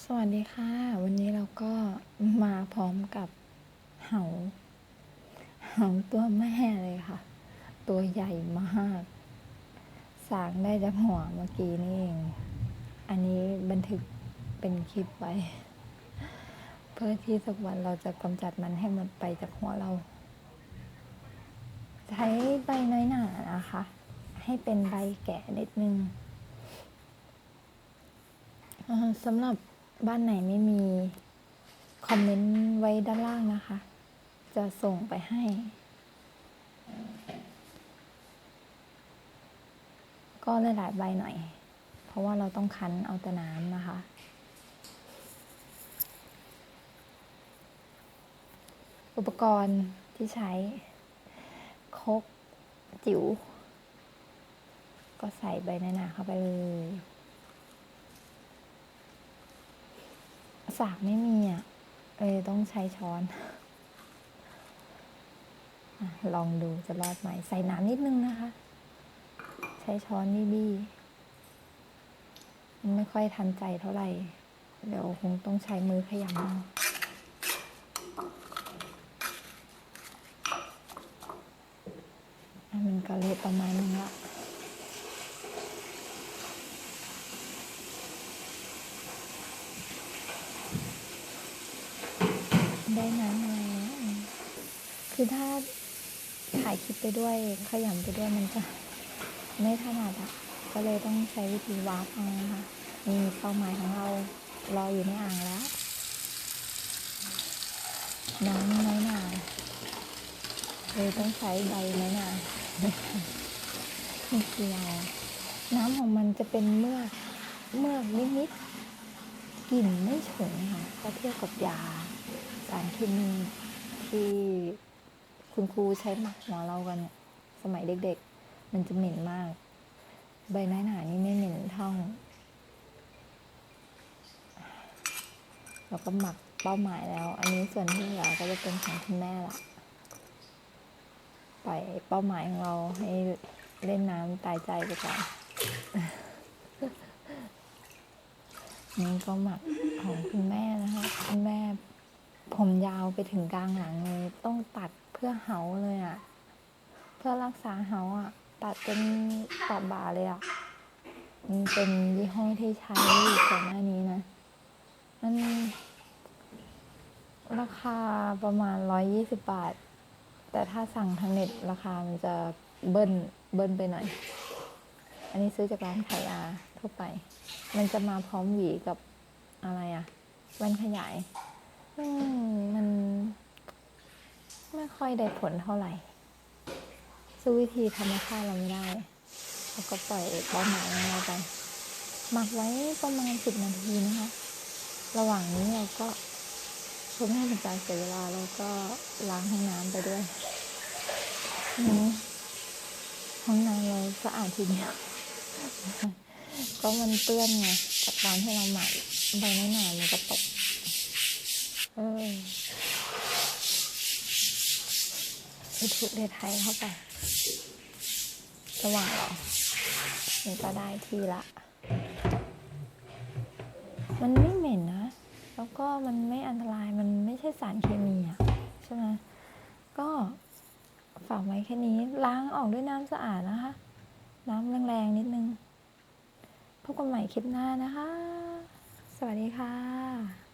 สวัสดีค่ะ วันนี้เราก็มาพร้อมกับเหาเหาตัวแม่เลยค่ะ ตัวใหญ่มากสางได้จากหัวเมื่อกี้นี่เอง อันนี้บันทึกเป็นคลิปไว้ เพื่อที่สักวันเราจะกำจัดมันให้หมดไปจากหัวเรา ใช้ใบน้อยหนานะคะ ให้เป็นใบแก่นิดนึงสำหรับ บ้านไหนไม่มี คอมเมนต์ไว้ด้านล่างนะคะ จะส่งไปให้ก็หลายๆใบหน่อย เพราะว่าเราต้องคั้นเอาแต่น้ำนะคะ อุปกรณ์ที่ใช้คกจิ๋ว ก็ใส่ใบหนาๆเข้าไปเลย สากไม่มีอะเลยต้องใช้ช้อนลองดูจะรอดไหม ใส่น้ำนิดนึงนะคะ ใช้ช้อนนี่บี้มันไม่ค่อยทันใจเท่าไหร่ เดี๋ยวคงต้องใช้มือขยำเอาอะมันก็เละประมาณนึงละ ได้น้ำมาแล้วคือถ้าถ่ายคลิปไปด้วยขยำไปด้วยมันจะไม่ถนัดอะ ก็เลยต้องใช้วิธีวาร์ปเอานะคะนี่เป้าหมายของเรารออยู่ในอ่างแล้ว น้ำน้อยหนาเลยต้องใช้ใบน้อยหนาไม่เกี่ยวน้ำของมันจะเป็นเมือกเมือกนิดๆกลิ่นไม่ฉุนค่ะถ้าเทียบกับยา สารเคมีที่คุณครูใช้หมักหัวเรากันเนี่ยสมัยเด็กๆ มันจะเหม็นมาก ใบไม้หนานี่ไม่เหม็นเท่าเราก็หมักเป้าหมายแล้ว อันนี้ส่วนที่เหลือก็จะเป็นของคุณแม่ละปล่อยเป้าหมายของเราให้เล่นน้ำตายใจไปก่อนนี่ก็หมักของคุณแม่นะคะคุณแม่ ผมยาวไปถึงกลางหลังเลย ต้องตัดเพื่อเหาเลยอะ่ะ เพื่อรักษาเหาอะ่ะ ตัดจนตัดบ่าเลยอะ่ะมันเป็นยี่ห้อที่ใช้ก่อนหน้านี้นะ มันราคาประมาณร้อยยี่สิบบาท แต่ถ้าสั่งทางเน็ตราคามันจะเบิ้ลเบิ้ลไปหน่อย อันนี้ซื้อจากร้านขายยาทั่วไป มันจะมาพร้อมหวีกับอะไรอะแว่นขยาย มมันไม่ค่อยได้ผลเท่าไหร่สู้วิธีธรรมชาติเราไม่ได้เราก็ปล่อยเป้าหมายของเราไปหมักไว้ประมาณสิบนาทีนะคะระหว่างนี้เราก็เพื่อไม่ให้เป็นการเสียเวลาเราก็ล้างห้องน้ำไปด้วยนี่ห้องน้ำเราสะอาดทีเดียวก็มันเปื้อนไงจากตอนที่เราหมักใบไม้หนามันก็ตก เออไปทุเดไทยเข้าไประหว่างหรอนี่ก็ได้ที่ละ มันไม่เหม็นนะ แล้วก็มันไม่อันตราย มันไม่ใช่สารเคมีอะใช่ไหมก็ฝากไว้แค่นี้ ล้างออกด้วยน้ำสะอาดนะคะ น้ำแรงๆนิดนึงพบกันใหม่คลิปหน้านะคะ สวัสดีค่ะ